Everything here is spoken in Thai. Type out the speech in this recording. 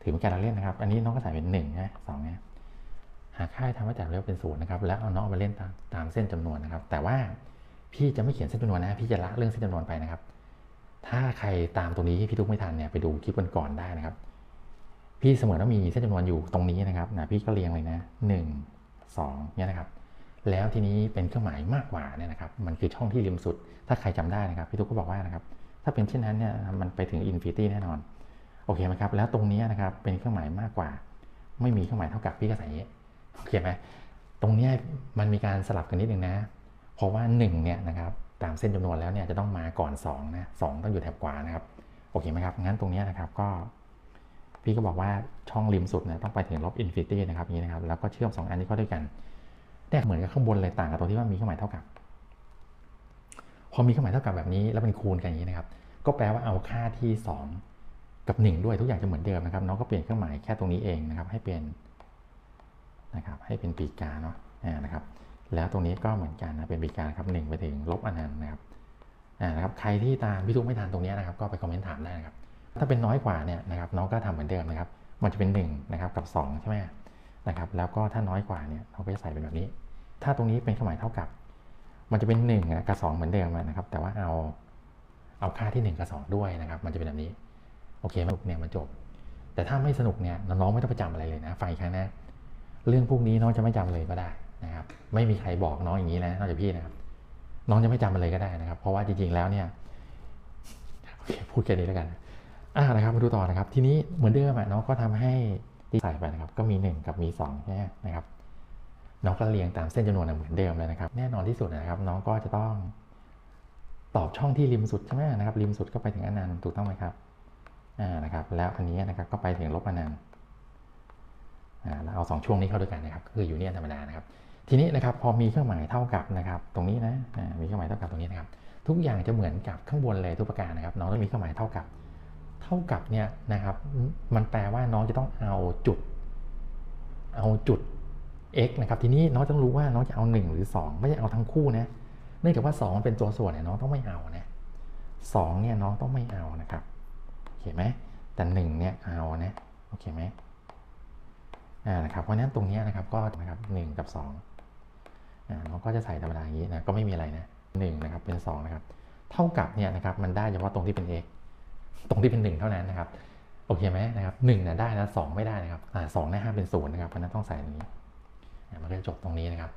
ถือเป็นการเล่นนะครับ อันนี้น้องก็ใส่เป็นหนึ่งนะสองนะหาค่าทำให้จากเลขเป็นศูนย์นะครับ แล้วเอาน้องไปเล่นตามตามเส้นจำนวนนะครับ แต่ว่าพี่จะไม่เขียนเส้นจำนวนนะ พี่จะละเรื่องเส้นจำนวนไปนะครับ ถ้าใครตามตรงนี้พี่ทุกไม่ทันเนี่ยไปดูคลิปก่อนๆได้นะครับ พี่เสมอว่ามีเส้นจำนวนอยู่ตรงนี้นะครับนะพี่ก็เรียงเลยนะหนึ่งสองเนี่ยนะครับ แล้วทีนี้เป็นเครื่องหมายมากกว่าเนี่ยนะครับ มันคือช่องที่ริมสุด ถ้าใครจำได้นะครับ พี่ทุกก็บอกว่านะครับ ถ้าเป็นเช่นนั้นเนี่ยมันไปถึงอินฟินิตี้แน่นอน อเคไหมครับ แล้วตรงนี้นะครับเป็นเครื่องหมายมากกว่า ไม่มีเครื่องหมายเท่ากับพี่ก็ใส่อย่างนี้โอเคไหมตรงนี้มันมีการสลับกันนิดนึงนะ เพราะว่า1เนี่ยนะครับตามเส้นจำนวนแล้วเนี่ยจะต้องมาก่อน2นะสต้องอยู่แถบขวานะครับโอเคไหมครับงั้นตรงนี้นะครับก็ พี่ก็บอกว่าช่องริมสุดเนี่ยต้องไปถึงลบอินฟินิตี้นะครับนี้นะครับแล้วก็เชื่อม 2 อันนี้เข้าด้วยกันเนี่ยเหมือนกับข้างบนเลยต่างกับตรงที่ว่ามีเครื่องหมายเท่ากับ พอมีเครื่องหมายเท่ากับแบบนี้ แล้วเป็นคูณกันอย่างนี้นะครับ ก็แปลว่าเอาค่าที่ 2 กับ 1 ด้วยทุกอย่างจะเหมือนเดิมนะครับน้องก็เปลี่ยนเครื่องหมายแค่ตรงนี้เองนะครับ ให้เป็นนะครับให้เป็นปีกาเนาะนะครับ แล้วตรงนี้ก็เหมือนกันนะเป็นปีกาครับหนึ่งไปถึงลบอนันต์นะครับอ่านะครับใครที่ตามพี่ทุกไม่ทันตรงนี้นะครับ ก็ไปคอมเมนต์ถามได้นะครับ ถ้าเป็นน้อยกว่าเนี่ยนะครับ น้องก็ทำเหมือนเดิมนะครับ มันจะเป็น1นะครับกับ2ใช่ไหมนะครับ แล้วก็ถ้าน้อยกว่าเนี่ยเราก็จะใส่เป็นแบบนี้ ถ้าตรงนี้เป็นเครื่องหมายเท่ากับ มันจะเป็น1กับ2เหมือนเดิมนะครับ แต่ว่าเอาเอาค่าที่ 1 กับ 2 ด้วยนะครับ มันจะเป็นแบบนี้ โอเคมันเนี่ยมันจบ แต่ถ้าไม่สนุกเนี่ยน้องไม่ต้องไปจำอะไรเลยนะไฟครั้งน้เรื่องพวกนี้น้องจะไม่จำเลยก็ได้นะครับ ไม่มีใครบอกน้องอย่างนี้นะนอกจากพี่นะครับ น้องจะไม่จำมันเลยก็ได้นะครับ เพราะว่าจริงๆแล้วเนี่ยโอเคพูดแค่นี้แล้วกันอ่านะครับมาดูต่อนะครับ ทีนี้เหมือนเดิมอะน้องก็ทำให้ที่ใส่ไปนะครับ ก็มี 1 กับมี2ใช่ไหมนะครับ น้องก็เรียงตามเส้นจำนวนเหมือนเดิมเลยนะครับ แน่นอนที่สุดนะครับ น้องก็จะต้องตอบช่องที่ริมสุดใช่ไหมนะครับ ริมสุดก็ไปถึงอนันต์ถูกต้องไหมครับ นะครับแล้วอันนี้นะครับก็ไปถึงลบอนันต์อ่าแล้วเอาสองช่วงนี้เข้าด้วยกันนะครับก็คืออยูเนียธรรมดานะครับ ทีนี้นะครับพอมีเครื่องหมายเท่ากับนะครับตรงนี้นะมีเครื่องหมายเท่ากับตรงนี้นะครับทุกอย่างจะเหมือนกับข้างบนเลยทุกประการนะครับ น้องต้องมีเครื่องหมายเท่ากับ เท่ากับเนี่ยนะครับมันแปลว่าน้องจะต้องเอาจุด เอาจุด x นะครับทีนี้น้องต้องรู้ว่าน้องจะเอา 1 หรือ 2 ไม่ใช่เอาทั้งคู่นะเนื่องจากว่า2มันเป็นตัวส่วนเนี่ยน้องต้องไม่เอานะ2เนี่ยน้องต้องไม่เอานะครับ เคไหมแต่1เนี่ยเอานะโอเคไหมอ่านะครับเพราะนั้นตรงนี้นะครับก็นะครับ1กับ2อ่าน้องก็จะใส่ธรรมดาอย่างนี้นะก็ไม่มีอะไรนะ1นะครับเป็น2นะครับเท่ากับเนี่ยนะครับมันได้เฉพาะตรงที่เป็น x ตรงที่เป็น 1 เท่านั้นนะครับโอเคไหมนะครับหนึ่งเนี่ยได้นะสองไม่ได้นะครับอ่าสองเนี่ยห้าเป็นศูนย์นะครับเพราะนั้นต้องใส่ตรงนี้มันก็จะจบตรงนี้นะครับ